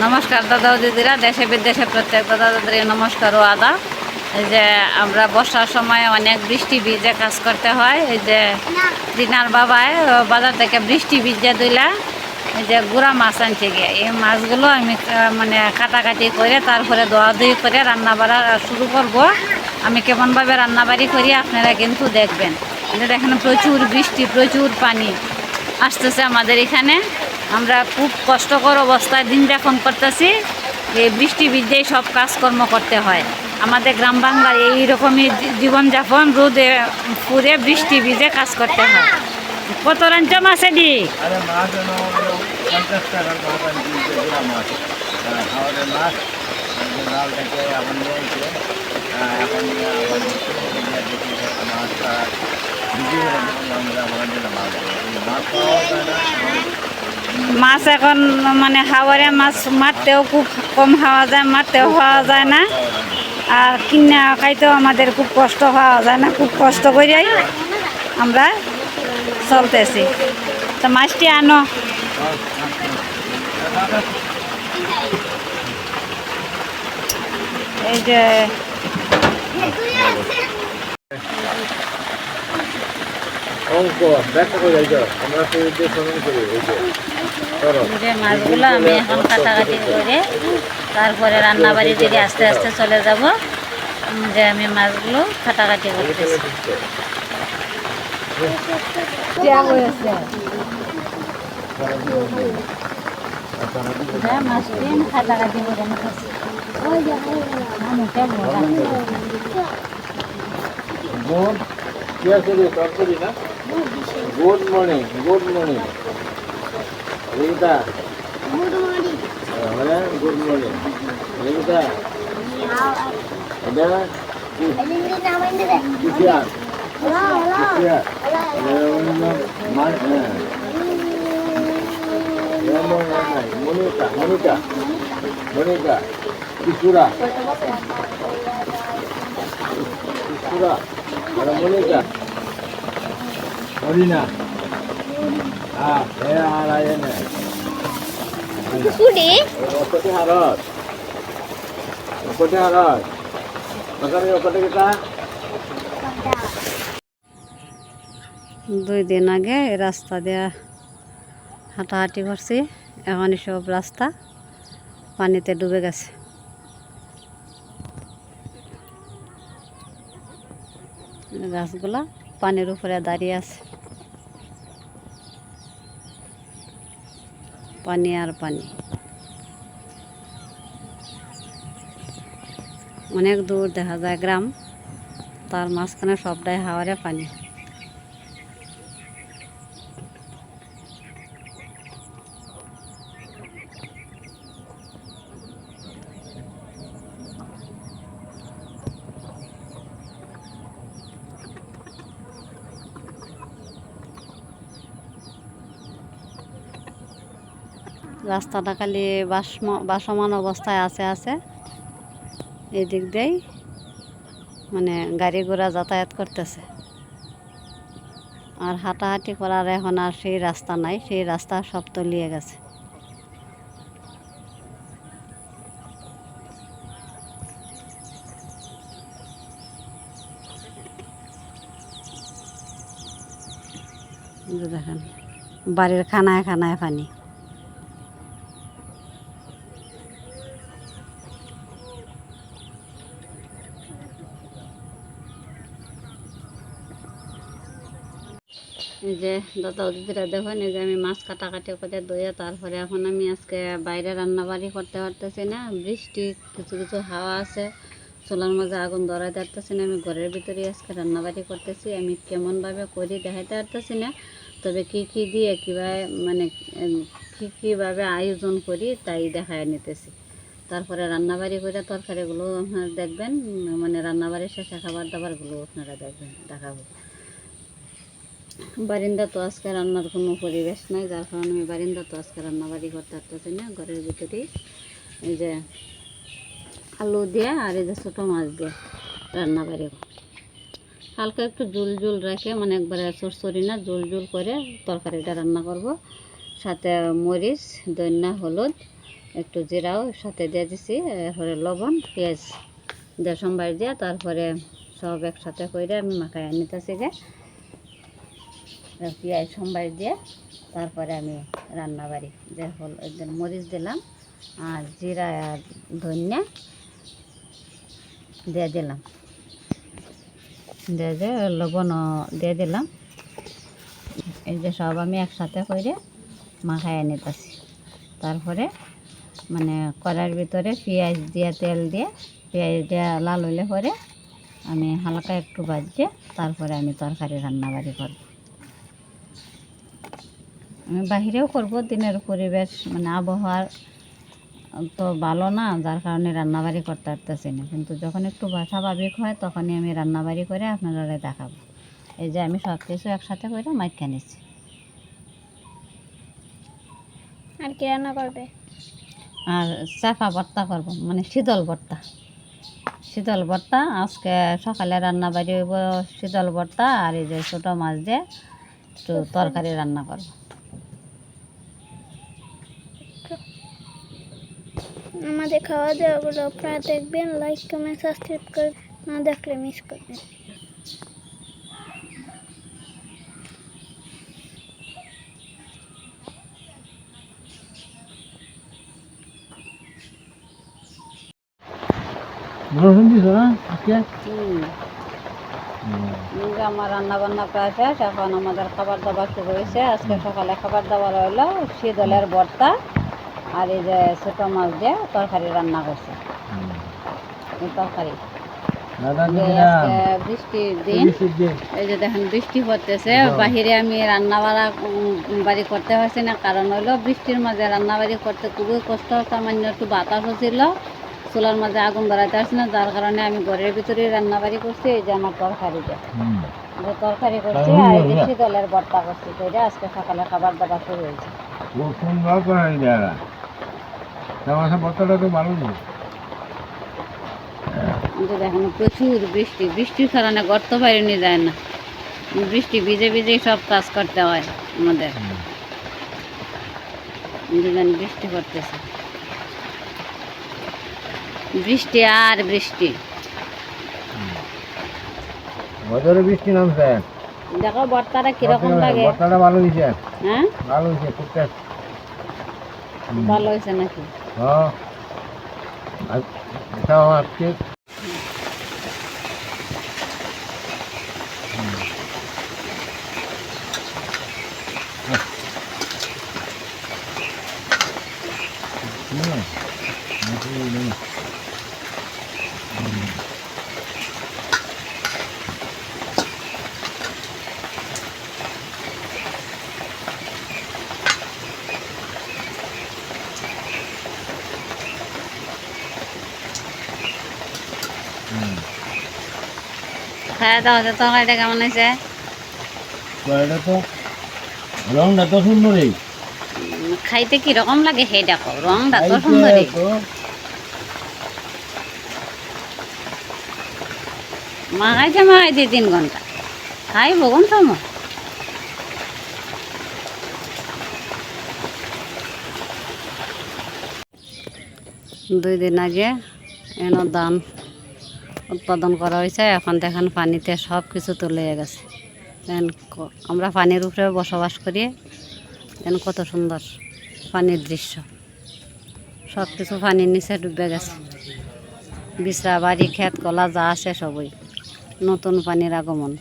নমস্কার, দাদা দিদিরা, দেশে বিদেশে প্রত্যেক দাদা দিদির নমস্কার ও আদা। এই যে আমরা বর্ষার সময় অনেক বৃষ্টি ভিজে কাজ করতে হয়। এই যে দিনার বাবায় বাজার থেকে বৃষ্টি ভিজে দিলা এই যে গুড়া মাছ আনছে গিয়ে। এই মাছগুলো আমি মানে কাটাকাটি করে তারপরে দোয়া দুই করে রান্না বাড়া শুরু করব। আমি কেমনভাবে রান্নাবাড়ি করি আপনারা কিন্তু দেখবেন। দেখেন, প্রচুর বৃষ্টি, প্রচুর পানি আসতেছে আমাদের এখানে। আমরা খুব কষ্টকর অবস্থায় দিন যাপন করতেছি। এই বৃষ্টি বিদ্যেই সব কাজকর্ম করতে হয়। আমাদের গ্রাম বাংলায় এইরকমই জীবনযাপন, রোদে পুরে বৃষ্টি ভিজে কাজ করতে হয়। কত রাঞ্চ মাছে দি মাছ মাছ এখন মানে হাওয়ারে মাছ মারতেও খুব কম খাওয়া যায়, মারতেও খাওয়া যায় না। আর কিনা খাইতেও আমাদের খুব কষ্ট খাওয়া যায় না, খুব কষ্ট করিয়াই আমরা চলতেছি। তো মাছটি আনো। এই যে করে আমরা যে মাছগুলো আমি এখন কাটাকাটি করে তারপরে রান্নাবাড়ি দিকে আস্তে আস্তে চলে যাব। যে আমি মাছগুলো কাটাকাটি করতেছি। মাছটি আমি কাটাকাটি করে নিতেছি। আছে রে তরকারি না good morning good morning Rita হ্যাঁ গুড মর্নিং রিতা এটা दिन आगे रास्ता दिया हाँटाहाँटी कर सब रास्ता पानी से डूबे गेस गाचगला पानी ऊपर दाड़ी आ পানি আর পানি। অনেক দূর দেখা যায় গ্রাম তার মাঝখানে সবটাই হাওয়ারে পানি। রাস্তাটা খালি বাসম- বাসমান অবস্থায় আছে আছে। এই দিক দিয়েই মানে গাড়ি ঘোড়া যাতায়াত করতেছে। আর হাঁটাহাঁটি করার এখন আর সেই রাস্তা নাই, সেই রাস্তা সব তলিয়ে গেছে। দেখেন, বাড়ির খানায় খানায় পানি এই যে দাদা দিদিরা দেখুন যে আমি মাছ কাটাকাটি করে দইয়া তারপরে এখন আমি আজকে বাইরে রান্না বাড়ি করতে পারতেছি না। বৃষ্টি, কিছু কিছু হাওয়া আছে, চুলার মাঝে আগুন ধরাইতে পারতেছি না। আমি ঘরের ভিতরে আজকে রান্না বাড়ি করতেছি। আমি কেমনভাবে করি দেখাইতে পারতেছি না। তবে কি কি দিয়ে কীভাবে মানে কী কীভাবে আয়োজন করি তাই দেখায় নিতেছি। তারপরে রান্নাবাড়ি করে তরকারিগুলো আপনারা দেখবেন মানে রান্নাবাড়ির শেষে খাবার দাবারগুলো আপনারা দেখবেন, দেখাবো। বারিন্দা তো আজকে রান্নার কোনো পরিবেশ নাই, যার কারণে আমি বারিন্দা তো আজকে রান্নাবাড়ি করতে পারতেছি না, ঘরের ভিতরেই এই যে আলু দিয়ে আর এই যে ছোটো মাছ দিয়ে রান্নাবাড়ি। হালকা একটু জুল জুল রেখে মানে একবারে সরসরি না, জুল জুল করে তরকারিটা রান্না করব। সাথে মরিচ দইনা হলুদ, একটু জিরাও, সাথে দিয়ে দিছি, এরপরে লবণ, পেঁয়াজ দিয়ে সম্বার দিয়ে, তারপরে সব একসাথে করে আমি মাখায় নিতেছি গে। পেঁয়াজ সম্বার দিয়ে তারপরে আমি রান্না বাড়ি যে হল একদিন মরিচ দিলাম আর জিরা আর ধনিয়া দিয়ে দিলাম। দিয়ে দিয়ে লবণও দিয়ে দিলাম। এই যে সব আমি একসাথে করে মাখায় নিতেছি। তারপরে মানে কড়ার ভিতরে পেঁয়াজ দিয়ে, তেল দিয়ে, পেঁয়াজ দিয়ে লাল হইলে পরে আমি হালকা একটু বাজিয়ে তারপরে আমি তরকারি রান্না বাড়ি করব। বাহিরেও করব দিনের পরিবেশ মানে আবহাওয়ার তো ভালো না যার কারণে রান্নাবাড়ি করতে পারতেছি না। কিন্তু যখন একটু স্বাভাবিক হয় তখনই আমি রান্নাবাড়ি করে আপনারা দেখাবো। এই যে আমি সব কিছু একসাথে করে মাইকা নিচ্ছি। আর কি রান্না করবে? আর চাপা ভর্তা করব মানে শীতল ভর্তা। শীতল ভর্তা আজকে সকালে রান্না বাড়ি হইব শীতল ভর্তা আর এই যে ছোটো মাছ দিয়ে একটু তরকারি রান্না করব। আমাদের খাওয়া দাওয়াগুলো আপনারা দেখবেন লাইক কমেন্ট সাবস্ক্রাইব করবেন না দেখলে মিস করবেন। রসুন দিছ না আজকে? আমার রান্না বান্না প্রায় শেষ এখন আমাদের খাবার দাবার শুরু হয়েছে। আজকে সকালে খাবার দাবার হইল শীতলের ভর্তা। আর এই যে ছোটো মাছ দিয়ে তরকারি রান্না করছে। তরকারি। বৃষ্টির দিন এই যে দেখেন বৃষ্টি পড়তেছে। বাহিরে আমি রান্না বাড়া উম, বাড়ি করতে পারছি না। কারণ হলো বৃষ্টির মাঝে রান্না বাড়ি করতে খুবই কষ্ট। সামান্য একটু বাতাস ছিল। চুলার মাঝে আগুন ধরাতে আসছে না। যার কারণে আমি ঘরের ভিতরেই রান্না বাড়ি করছি। এই যে আমার তরকারিটা যে তরকারি করছি আর এই যে শীতলের ভর্তা করছি। তো আজকে সকালে খাবার দাবার শুরু হয়েছে। তো ভালো নেই। দেখেন প্রচুর বৃষ্টি। বৃষ্টির কারণে গর্ত বাইরে যায় না। বৃষ্টি ভিজে ভিজেই সব কাজ করতে হয় আমাদের। বৃষ্টি পড়তেছে। বৃষ্টি আর বৃষ্টি। বৃষ্টি নামছে। দেখো বর্তাটা কীরকম লাগে? বর্তটা ভালো হয়েছে। হ্যাঁ? ভালো হয়েছে ভালো হয়েছে নাকি? হ্যাঁ আর- এটা আজকে খাওয়া দাওয়া হচ্ছে তরকারিটা কেমন হয়েছে? এটা তো রংটা তো সুন্দরই। খাইতে কীরকম লাগে সেই দেখো রংটা তো সুন্দরই। তো মাখাইতে মাখাইতে তিন ঘণ্টা। খাইব কোন সময়? দুই দিন আগে এন ধান উৎপাদন করা হয়েছে, এখন দেখেন পানিতে সব কিছু তুলে গেছে আমরা পানির উপরে বসবাস করি। দেখেন কত সুন্দর পানির দৃশ্য। সব কিছু পানির নিচে ডুবে গেছে। বিশ্রা বাড়ি, ক্ষেত কলা যা আছে সবই নতুন পানির আগমন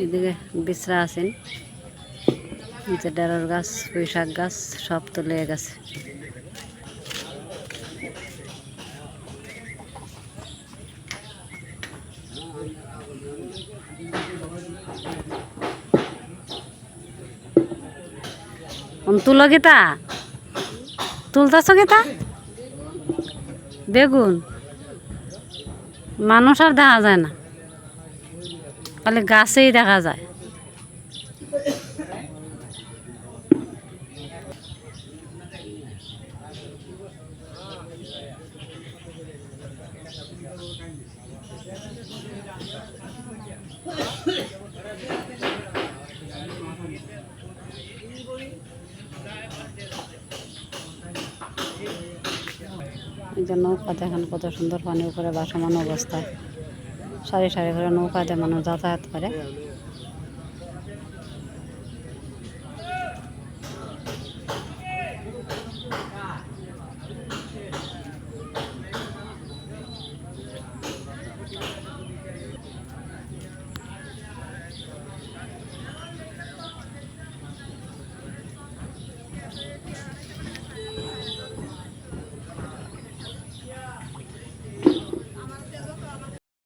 এই যে বিছরা আছেন। যে ডেরার গাছ, পুঁই শাক গাছ, সব তুলে গেছে। তুলো গীতা। তুলতেছ গীতা? বেগুন। মানুষ আর দেখা যায় না। খালি গাছেই দেখা যায়। যে নৌকা দেখেন কত সুন্দর পানির উপরে বাসমান অবস্থায় সারি সারি করে নৌকাতে মানুষ যাতায়াত করে।